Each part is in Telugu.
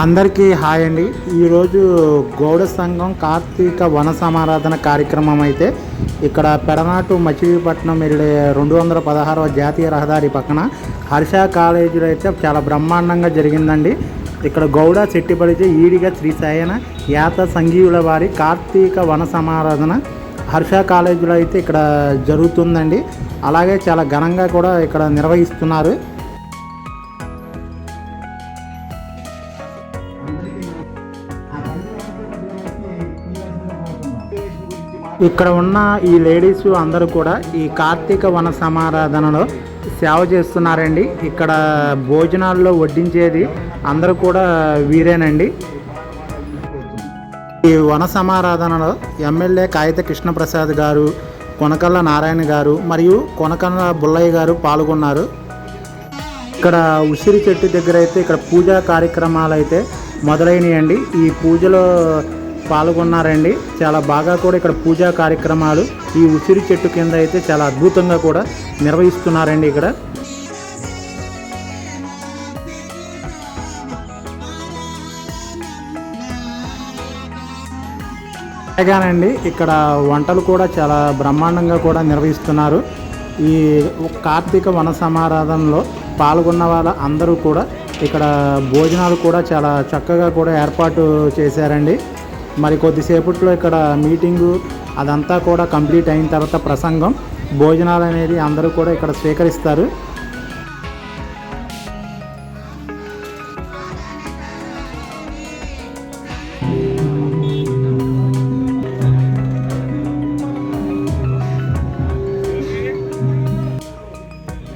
అందరికీ హాయ్ అండి. ఈరోజు గౌడ సంఘం కార్తీక వన సమారాధన కార్యక్రమం అయితే ఇక్కడ పెడనాటు మచిలీపట్నం వెళ్ళే రెండు వందల పదహారవ జాతీయ రహదారి పక్కన హర్ష కాలేజీలో అయితే చాలా బ్రహ్మాండంగా జరిగిందండి. ఇక్కడ గౌడ చెట్టిపడితే ఈడిగా శ్రీ సాయన యాత సంఘీయుల వారి కార్తీక వన సమారాధన హర్ష కాలేజీలో అయితే ఇక్కడ జరుగుతుందండి. అలాగే చాలా ఘనంగా కూడా ఇక్కడ నిర్వహిస్తున్నారు. ఇక్కడ ఉన్న ఈ లేడీస్ అందరూ కూడా ఈ కార్తీక వన సమారాధనలో సేవ చేస్తున్నారండి. ఇక్కడ భోజనాల్లో వడ్డించేది అందరూ కూడా వీరేనండి. ఈ వన సమారాధనలో ఎమ్మెల్యే కాగిత కృష్ణప్రసాద్ గారు కొనకల్ల నారాయణ గారు మరియు కొనకల్ల బుల్లయ్య గారు పాల్గొన్నారు. ఇక్కడ ఉసిరి చెట్టు దగ్గర అయితే ఇక్కడ పూజా కార్యక్రమాలు అయితే మొదలైనయండి. ఈ పూజలో పాల్గొన్నారండి. చాలా బాగా కూడా ఇక్కడ పూజా కార్యక్రమాలు ఈ ఉసిరి చెట్టు కింద అయితే చాలా అద్భుతంగా కూడా నిర్వహిస్తున్నారండి ఇక్కడ. అలాగేనండి ఇక్కడ వంటలు కూడా చాలా బ్రహ్మాండంగా కూడా నిర్వహిస్తున్నారు. ఈ కార్తీక వన సమారాధనలో పాల్గొన్న వాళ్ళ అందరూ కూడా ఇక్కడ భోజనాలు కూడా చాలా చక్కగా కూడా ఏర్పాటు చేశారండి. మరి కొద్దిసేపట్లో ఇక్కడ మీటింగు అదంతా కూడా కంప్లీట్ అయిన తర్వాత ప్రసంగం. భోజనాలు అనేది అందరూ కూడా ఇక్కడ స్వీకరిస్తారు.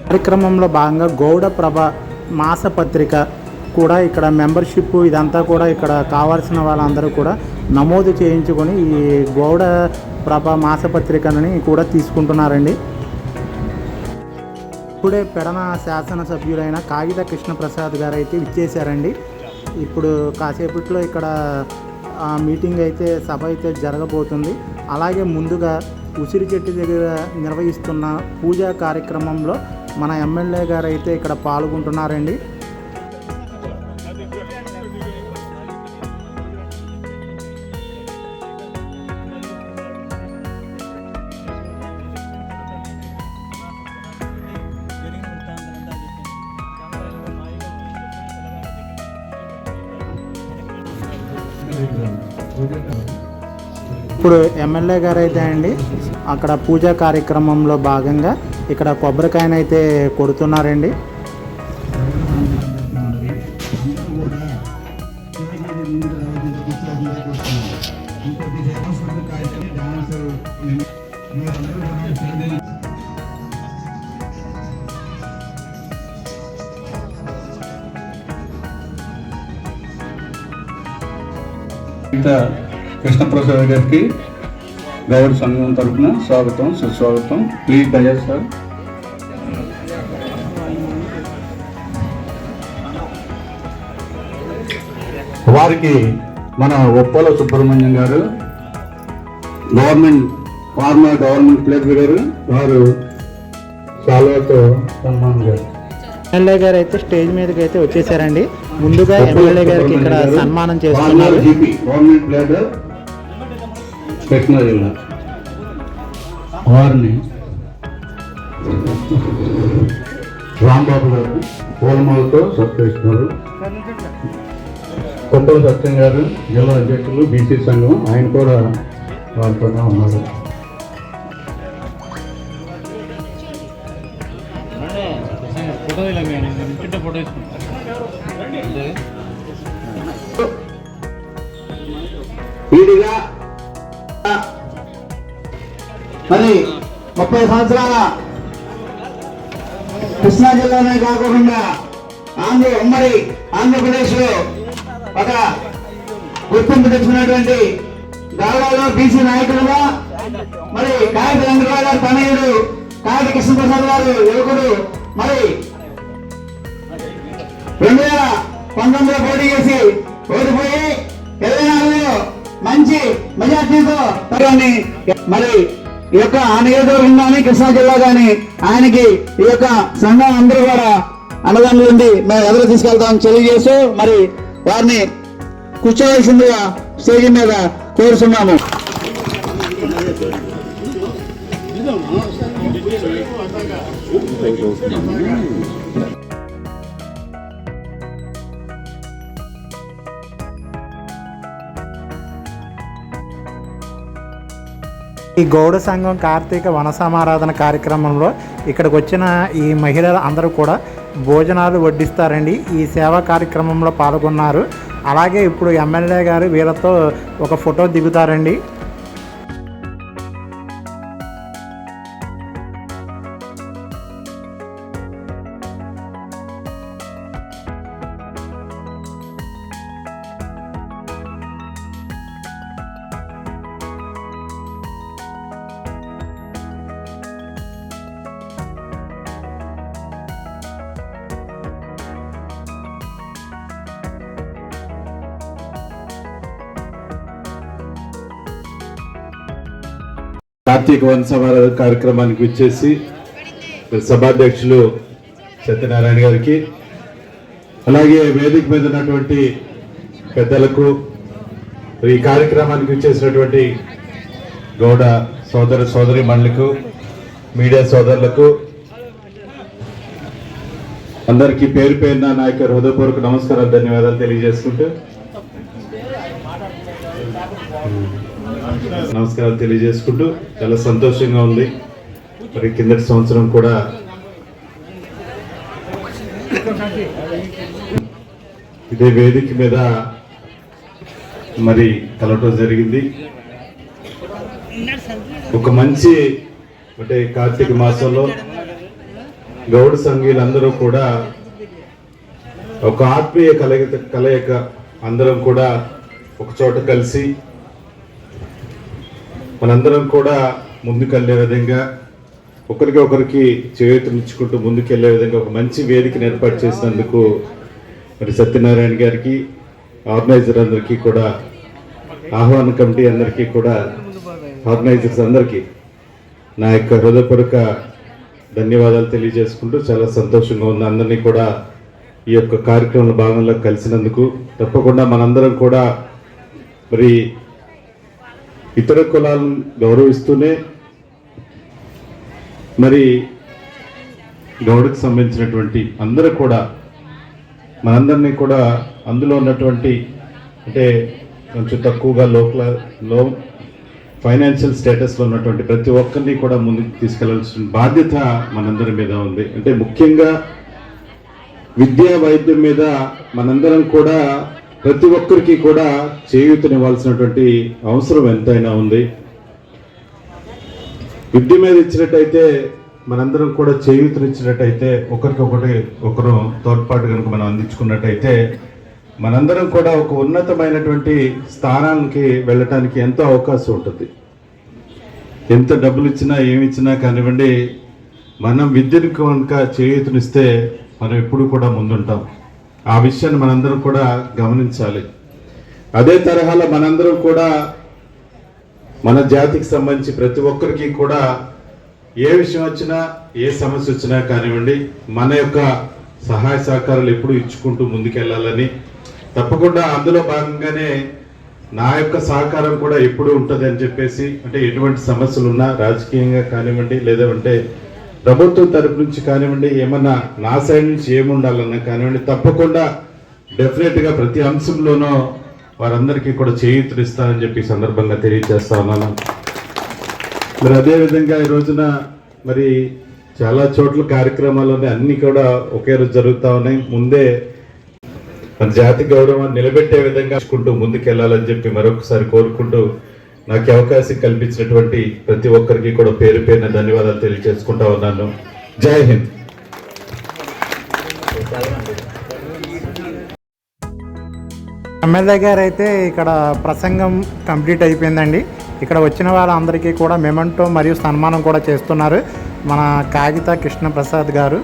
కార్యక్రమంలో భాగంగా గౌడ ప్రభ మాసపత్రిక కూడా ఇక్కడ మెంబర్షిప్ ఇదంతా కూడా ఇక్కడ కావాల్సిన వాళ్ళందరూ కూడా నమోదు చేయించుకొని ఈ గౌడ ప్రభ మాసపత్రికని కూడా తీసుకుంటున్నారండి. ఇప్పుడే పెడన శాసనసభ్యులైన కాగిత కృష్ణప్రసాద్ గారు అయితే ఇచ్చేశారండి ఇప్పుడు కాసేపట్లో ఇక్కడ మీటింగ్ అయితే సభ అయితే జరగబోతుంది. అలాగే ముందుగా ఉసిరి చెట్టు దగ్గర నిర్వహిస్తున్న పూజా కార్యక్రమంలో మన ఎమ్మెల్యే గారు అయితే ఇక్కడ పాల్గొంటున్నారండి. ఎమ్మెల్యే గారు అయితే అండి అక్కడ పూజా కార్యక్రమంలో భాగంగా ఇక్కడ కొబ్బరికాయనైతే కొడుతున్నారండి. కృష్ణప్రసాద్ గారికి గౌడ సంఘం తరఫున స్వాగతం సుస్వాగతం. ప్లీజ్ దయా సార్. వారికి మన ఒప్పల సుబ్రహ్మణ్యం గారు గవర్నమెంట్ ఫార్మర్ గవర్నమెంట్ ప్లేస్ గారు వారు సాల్వాతో సన్మాన్ గారు ఎమ్మెల్యే గారు అయితే స్టేజ్ మీదకి అయితే వచ్చేసారండి. ముందుగా ఎమ్మెల్యే గారికి ఇక్కడ సన్మానం చేస్తున్నారు. జీపీ గవర్నమెంట్ ప్లేడర్ కృష్ణా జిల్లా వారిని రాంబాబు గారు పూలమాలతో సత్కరిస్తున్నారు. కొప్పల సత్యం గారు జిల్లా అధ్యక్షులు బీసీ సంఘం ఆయన కూడా వారితోనే ఉన్నారు. ఫోటో ఇలా ఫోటో ముప్పై సంవత్సరాల కృష్ణా జిల్లానే కాకుండా ఆంధ్ర ఉమ్మడి ఆంధ్రప్రదేశ్లో ఒక గుర్తింపు తెచ్చుకున్నటువంటి గౌరవలో బీసీ నాయకులుగా మరి కాయటి వెంకటరావు గారు తనయుడు కాయటి కృష్ణప్రసాద్ గారు యువకుడు మరి రెండు వేల పంతొమ్మిదిలో పోటీ చేసి ఓడిపోయి ఇరవై నాలుగులో మంచి మెజార్టీతో మరి ఈ యొక్క ఆ నియోజకవర్గం కానీ కృష్ణా జిల్లా కానీ ఆయనకి ఈ యొక్క సంఘం అందరూ కూడా అన్నదానులు ఉండి మేము ఎదురు తీసుకెళ్తామని తెలియజేస్తూ మరి వారిని కూర్చోవలసిందిగా స్టేజ్ మీద కోరుతున్నాము ఈ గౌడ సంఘం కార్తీక వనసమారాధన కార్యక్రమంలో ఇక్కడికి వచ్చిన ఈ మహిళలు అందరూ కూడా భోజనాలు వడ్డిస్తారండి. ఈ సేవా కార్యక్రమంలో పాల్గొన్నారు. అలాగే ఇప్పుడు ఎమ్మెల్యే గారు వీళ్ళతో ఒక ఫోటో దిగుతారండి. కార్తీక వన కార్యక్రమానికి విచ్చేసి సభాధ్యక్షులు సత్యనారాయణ గారికి అలాగే వేదిక మీద ఉన్నటువంటి పెద్దలకు ఈ కార్యక్రమానికి విచ్చేసినటువంటి గౌడ సోదర సోదరి మండలికు మీడియా సోదరులకు అందరికీ పేరు పేరున నా యొక్క హృదయపూర్వక నమస్కారాలు ధన్యవాదాలు తెలియజేసుకుంటూ. నమస్కారం తెలియజేసుకుంటూ చాలా సంతోషంగా ఉంది. మరి కిందటి సంవత్సరం కూడా ఇదే వేదిక మీద మరి కలవటం జరిగింది. ఒక మంచి అంటే కార్తీక మాసంలో గౌడ సంఘీయులందరూ కూడా ఒక ఆత్మీయ కలయిక కలయిక అందరం కూడా ఒక చోట కలిసి మనందరం కూడా ముందుకెళ్ళే విధంగా ఒకరికి ఒకరికి చేయూతనిచ్చుకుంటూ ముందుకెళ్ళే విధంగా ఒక మంచి వేదికను ఏర్పాటు చేసినందుకు మరి సత్యనారాయణ గారికి ఆర్గనైజర్ అందరికీ కూడా ఆహ్వాన కమిటీ అందరికీ కూడా ఆర్గనైజర్స్ అందరికీ నా యొక్క హృదయపూర్వక ధన్యవాదాలు తెలియజేసుకుంటూ చాలా సంతోషంగా ఉంది అందరినీ కూడా ఈ యొక్క కార్యక్రమంలో భాగంలో కలిసినందుకు తప్పకుండా మనందరం కూడా మరి ఇతర కులాలను గౌరవిస్తూనే మరి గౌడకు సంబంధించినటువంటి అందరూ కూడా మనందరినీ కూడా అందులో ఉన్నటువంటి అంటే కొంచెం తక్కువగా లోకల లో ఫైనాన్షియల్ స్టేటస్లో ఉన్నటువంటి ప్రతి ఒక్కరిని కూడా ముందుకు తీసుకెళ్ళాల్సిన బాధ్యత మనందరి మీద ఉంది. అంటే ముఖ్యంగా విద్యా వైద్యం మీద మనందరం కూడా ప్రతి ఒక్కరికి కూడా చేయూతనివ్వాల్సినటువంటి అవసరం ఎంతైనా ఉంది. విద్య మీద ఇచ్చినట్టయితే మనందరం కూడా చేయూతనిచ్చినట్టయితే ఒకరికొకటి ఒకరు తోడ్పాటు కనుక మనం అందించుకున్నట్టయితే మనందరం కూడా ఒక ఉన్నతమైనటువంటి స్థానానికి వెళ్ళటానికి ఎంతో అవకాశం ఉంటుంది. ఎంత డబ్బులు ఇచ్చినా ఏమి ఇచ్చినా కానివ్వండి మనం విద్యను కనుక చేయూతనిస్తే మనం ఎప్పుడు కూడా ముందుంటాం. ఆ విషయాన్ని మనందరం కూడా గమనించాలి. అదే తరహాలో మనందరం కూడా మన జాతికి సంబంధించి ప్రతి ఒక్కరికి కూడా ఏ విషయం వచ్చినా ఏ సమస్య వచ్చినా కానివ్వండి మన యొక్క సహాయ సహకారాలు ఎప్పుడు ఇచ్చుకుంటూ ముందుకెళ్ళాలని తప్పకుండా అందులో భాగంగానే నా యొక్క సహకారం కూడా ఎప్పుడు ఉంటుంది అని చెప్పేసి అంటే ఎటువంటి సమస్యలు ఉన్నా రాజకీయంగా కానివ్వండి లేదంటే ప్రభుత్వం తరపు నుంచి కానివ్వండి ఏమన్నా నా సైడ్ నుంచి ఏముండాలన్నా కానివ్వండి తప్పకుండా డెఫినెట్గా ప్రతి అంశంలోనూ వారందరికీ కూడా చేయూతనిస్తానని చెప్పి సందర్భంగా తెలియజేస్తా ఉన్నాను. మరి అదే విధంగా ఈ రోజున మరి చాలా చోట్ల కార్యక్రమాలు ఉన్నాయి కూడా ఒకే రోజు జరుగుతూ ఉన్నాయి. ముందే మన జాతి గౌరవాన్ని నిలబెట్టే విధంగా చూసుకుంటూ ముందుకెళ్ళాలని చెప్పి మరొకసారి కోరుకుంటూ నాకు అవకాశం కల్పించినటువంటి ప్రతి ఒక్కరికి కూడా పేరు పేరున ధన్యవాదాలు తెలియజేసుకుంటా ఉన్నాను. జై హింద్. ఎమ్మెల్యే గారు అయితే ఇక్కడ ప్రసంగం కంప్లీట్ అయిపోయిందండి. ఇక్కడ వచ్చిన వాళ్ళందరికీ కూడా మెమంటో మరియు సన్మానం కూడా చేస్తున్నారు మన కాగిత కృష్ణప్రసాద్ గారు.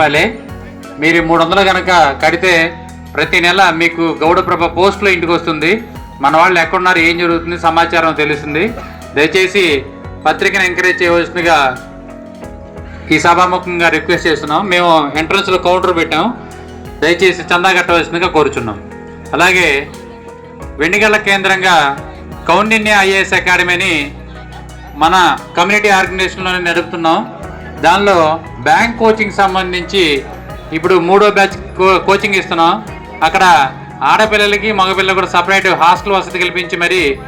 రూపాయలే మీరు మూడు వందలు కనుక కడితే ప్రతి నెల మీకు గౌడప్రభ పోస్ట్లో ఇంటికి వస్తుంది. మన వాళ్ళు ఎక్కడున్నారు ఏం జరుగుతుంది సమాచారం తెలుస్తుంది. దయచేసి పత్రికను ఎంకరేజ్ చేయవలసిందిగా ఈ సభాముఖంగా రిక్వెస్ట్ చేస్తున్నాం. మేము ఎంట్రన్స్లో కౌంటర్ పెట్టాం. దయచేసి చందా కట్టవలసిందిగా కోరుచున్నాం. అలాగే వెండిగళ్ళ కేంద్రంగా కౌండిన్య ఐఏఎస్ అకాడమీని మన కమ్యూనిటీ ఆర్గనైజేషన్లోనే నడుపుతున్నాం. దానిలో బ్యాంక్ కోచింగ్ సంబంధించి ఇప్పుడు మూడో బ్యాచ్ కో- కోచింగ్ ఇస్తున్నాం. అక్కడ ఆడపిల్లలకి మగపిల్లలకి కూడా సపరేట్ హాస్టల్ వసతి కల్పించి మరి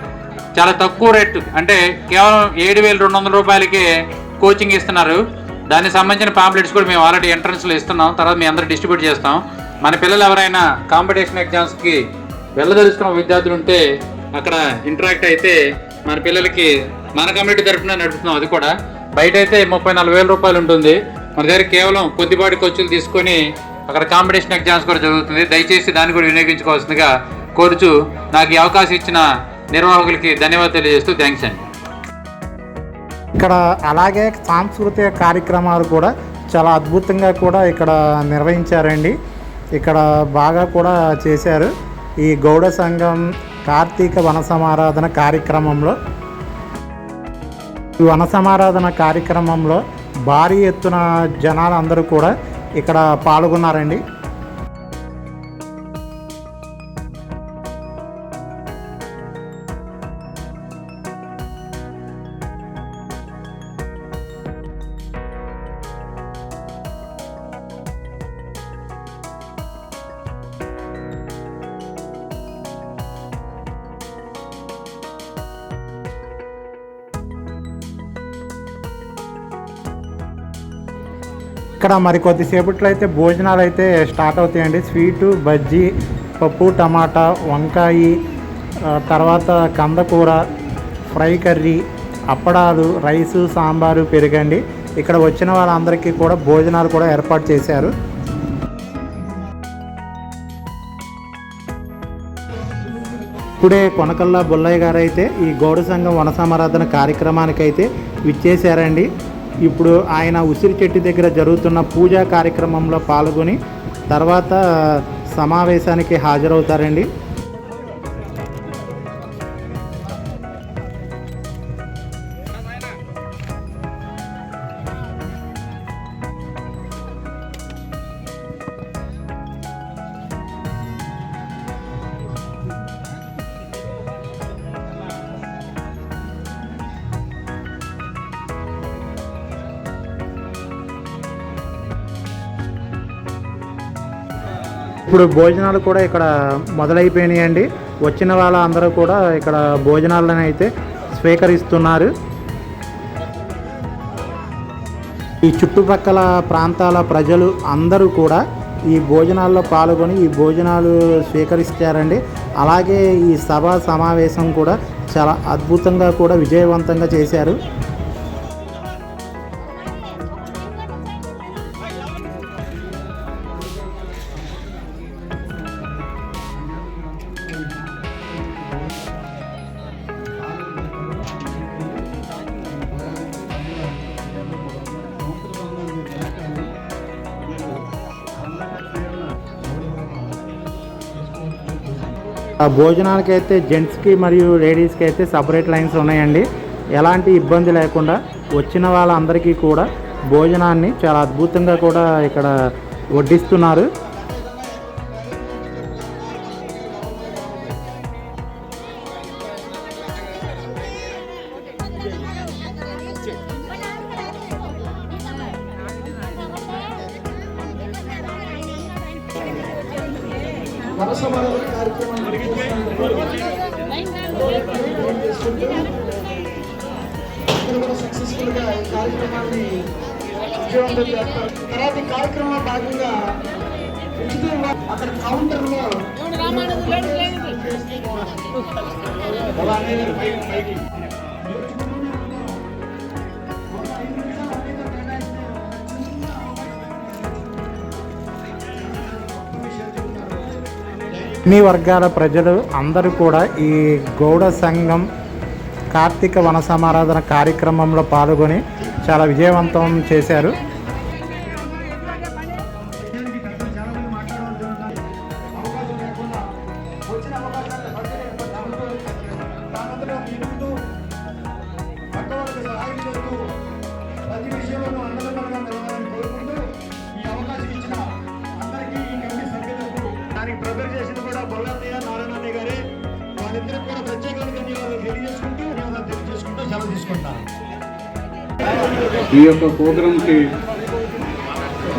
చాలా తక్కువ రేటు అంటే కేవలం ఏడు వేల రెండు వందల రూపాయలకే కోచింగ్ ఇస్తున్నారు. దానికి సంబంధించిన పాంప్లెట్స్ కూడా మేము ఆల్రెడీ ఎంట్రన్స్లో ఇస్తున్నాం. తర్వాత మేము అందరూ డిస్ట్రిబ్యూట్ చేస్తాం. మన పిల్లలు ఎవరైనా కాంపిటీషన్ ఎగ్జామ్స్కి వెళ్ళదలుచుకున్న విద్యార్థులు ఉంటే అక్కడ ఇంటరాక్ట్ అయితే మన పిల్లలకి మన కమ్యూనిటీ తరఫున నడుపుతున్నాం అది కూడా. బయట అయితే ముప్పై నాలుగు వేల రూపాయలు ఉంటుంది. మన దగ్గర కేవలం కొద్దిపాటి ఖర్చులు తీసుకొని అక్కడ కాంపిటీషన్ ఎగ్జామ్స్ కూడా జరుగుతుంది. దయచేసి దాన్ని కూడా వినియోగించుకోవాల్సిందిగా కోరుచు నాకు ఈ అవకాశం ఇచ్చిన నిర్వాహకులకి ధన్యవాదాలు తెలియజేస్తూ థ్యాంక్స్ అండి. ఇక్కడ అలాగే సాంస్కృతిక కార్యక్రమాలు కూడా చాలా అద్భుతంగా కూడా ఇక్కడ నిర్వహించారండి. ఇక్కడ బాగా కూడా చేశారు. ఈ గౌడ సంఘం కార్తీక వన సమారాధన కార్యక్రమంలో ఈ వన సమారాధన కార్యక్రమంలో భారీ ఎత్తున జనాలు అందరూ కూడా ఇక్కడ పాల్గొన్నారండి. ఇక్కడ మరి కొద్దిసేపట్లో అయితే భోజనాలు అయితే స్టార్ట్ అవుతాయండి. స్వీటు బజ్జీ పప్పు టమాటా వంకాయ తర్వాత కందకూర ఫ్రై కర్రీ అప్పడాలు రైసు సాంబారు పెరుగండి. ఇక్కడ వచ్చిన వాళ్ళందరికీ కూడా భోజనాలు కూడా ఏర్పాటు చేశారు. ఇప్పుడే కొనకల్లా బుల్లయ్య గారు అయితే ఈ గౌడ సంఘం వన సమారాధన కార్యక్రమానికి అయితే విచ్చేశారండి. ఇప్పుడు ఆయన ఉసిరి చెట్టు దగ్గర జరుగుతున్న పూజా కార్యక్రమంలో పాల్గొని తర్వాత సమావేశానికి హాజరవుతారండి. ఇప్పుడు భోజనాలు కూడా ఇక్కడ మొదలైపోయినాయండి. వచ్చిన వాళ్ళందరూ కూడా ఇక్కడ భోజనాలను అయితే స్వీకరిస్తున్నారు. ఈ చుట్టుపక్కల ప్రాంతాల ప్రజలు అందరూ కూడా ఈ భోజనాల్లో పాల్గొని ఈ భోజనాలు స్వీకరిస్తారండి. అలాగే ఈ సభ సమావేశం కూడా చాలా అద్భుతంగా కూడా విజయవంతంగా చేశారు. భోజనాలకైతే భోజనాలకి అయితే జెంట్స్కి మరియు లేడీస్కి అయితే సపరేట్ లైన్స్ ఉన్నాయండి. ఎలాంటి ఇబ్బంది లేకుండా వచ్చిన వాళ్ళందరికీ కూడా భోజనాన్ని చాలా అద్భుతంగా కూడా ఇక్కడ వడ్డిస్తున్నారు. అక్కడ కౌంటర్లో అన్ని వర్గాల ప్రజలు అందరూ కూడా ఈ గౌడ సంఘం కార్తీక వన సమారాధన కార్యక్రమంలో పాల్గొని చాలా విజయవంతం చేశారు. మాత్రం ఇస్తూ పక్క చేస్తూ ప్రతి నిలవాలని కోరుకుంటూ ఈ అవకాశం ఇచ్చిన అందరికీ ఈ కమిటీ సభ్యులకు దానికి ప్రిపేర్ చేసింది కూడా నారాయణ గారే. వాళ్ళిద్దరికి కూడా ప్రత్యేకంగా ధన్యవాదాలు తెలియజేసుకుంటూ తెలియజేసుకుంటూ సెలవు తీసుకుంటాను. ఈ యొక్క ప్రోగ్రాంకి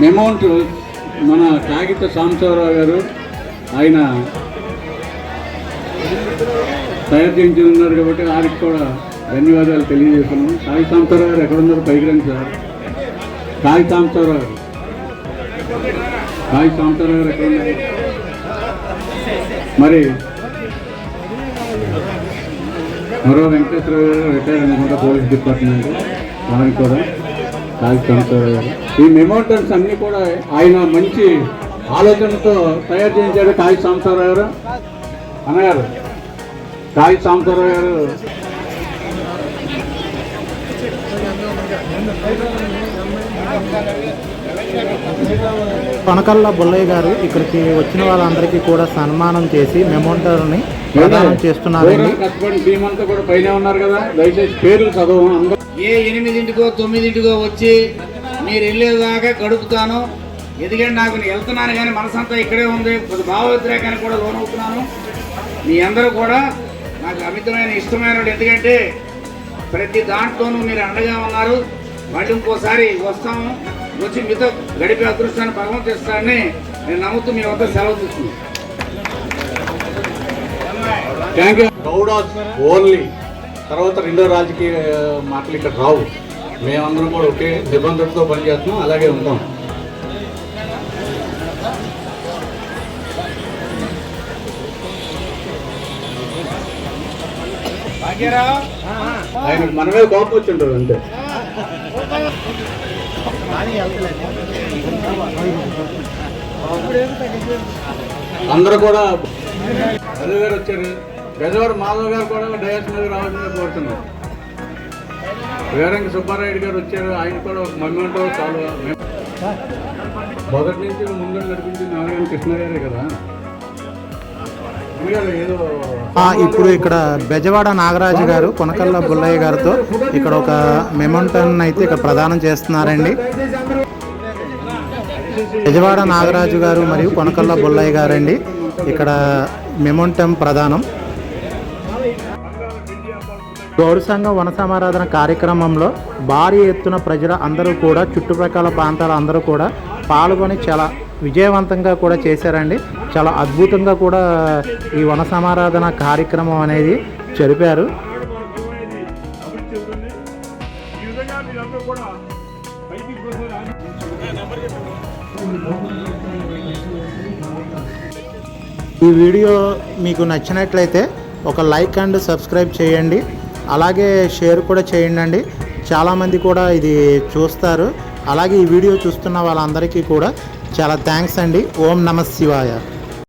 అమౌంట్ మన కాగిత సాంసారావు గారు ఆయన తయారు చేయించి ఉన్నారు కాబట్టి వారికి కూడా ధన్యవాదాలు తెలియజేస్తున్నాం కాగి సాంబశివరావు గారు ఎక్కడ ఉన్నారు? పైకి రండి సార్. కాగి సాంబశివరావు గారు. కాగి సాంబశివరావు గారు ఎక్కడ ఉన్నారు? మరి మరో వెంకటేశ్వర గారు రిటైర్ అనుకుంటా పోలీస్ డిపార్ట్మెంట్ వారికి కూడా కాగి సాంబశివరావు గారు. ఈ మెమోటన్స్ అన్నీ కూడా ఆయన మంచి ఆలోచనతో తయారు చేయించాడు కాగి సాంబశివరావు గారు. అన్నగారు కాగి సాంబశివరావు గారు. కొనకల్ల బుల్లయ్య గారు ఇక్కడికి వచ్చిన వాళ్ళందరికీ కూడా సన్మానం చేసి మెమోంటర్ని ప్రదానం చేస్తున్నారండి. టీం అంతా కూడా పైన ఉన్నారు కదా? దయచేసి పేర్లు అందరూ ఏ ఎనిమిదింటికో తొమ్మిదింటికో వచ్చి మీరు వెళ్ళేదాకా గడుపుతాను. ఎందుకంటే నాకు నేను వెళ్తున్నాను కానీ మనసంతా ఇక్కడే ఉంది. కొద్ది భావోద్రేకానికి కూడా లోనవుతున్నాను. మీ అందరూ కూడా నాకు అమితమైన ఇష్టమైన. ఎందుకంటే ప్రతి దాంట్లోనూ మీరు అండగా ఉన్నారు. మళ్ళీ ఇంకోసారి వస్తాము వచ్చి మీతో గడిపే అదృష్టాన్ని భగవంతు ఇస్తాడని నేను నమ్ముతూ మీ వద్ద సెలవు తీసుకున్నాను. గౌడాస్ ఓన్లీ తర్వాత రెండో రాజకీయ మాటలు ఇక్కడ రావు. మేమందరం కూడా ఒకే నిబంధనతో పనిచేస్తున్నాం అలాగే ఉంటాం. ఆయన మనమే కోపం వచ్చి ఉంటుంది అంతే. అందరూ కూడా రవి గారు వచ్చారు. బెజవాడ మాధవ్ గారు కూడా డయాస్ మీద రావాలని కోరుతున్నారు వేరంగి సుబ్బారాయుడు గారు వచ్చారు. ఆయన కూడా ఒక మమ్మీతో చాలా మొదటి నుంచి ముందు నడిపించింది నారాయణ కృష్ణ గారే కదా. ఇప్పుడు ఇక్కడ బెజవాడ నాగరాజు గారు కొనకల్ల బుల్లయ్య గారితో ఇక్కడ ఒక మెమోంటన్ అయితే ఇక్కడ ప్రదానం చేస్తున్నారండి. బెజవాడ నాగరాజు గారు మరియు కొనకల్ల బుల్లయ్య గారండి. ఇక్కడ మెమంటం ప్రదానం. గౌడ వన సమారాధన కార్యక్రమంలో భారీ ఎత్తున ప్రజల అందరూ కూడా చుట్టుప్రక్కల ప్రాంతాల అందరూ కూడా పాల్గొని చాలా విజయవంతంగా కూడా చేశారండి. చాలా అద్భుతంగా కూడా ఈ వన సమారాధన కార్యక్రమం అనేది జరిపారు. ఈ వీడియో మీకు నచ్చినట్లయితే ఒక లైక్ అండ్ సబ్స్క్రైబ్ చేయండి. అలాగే షేర్ కూడా చేయండి చాలామంది కూడా ఇది చూస్తారు. అలాగే ఈ వీడియో చూస్తున్న వాళ్ళందరికీ కూడా చాలా థ్యాంక్స్ అండి. ఓం నమ శివాయ.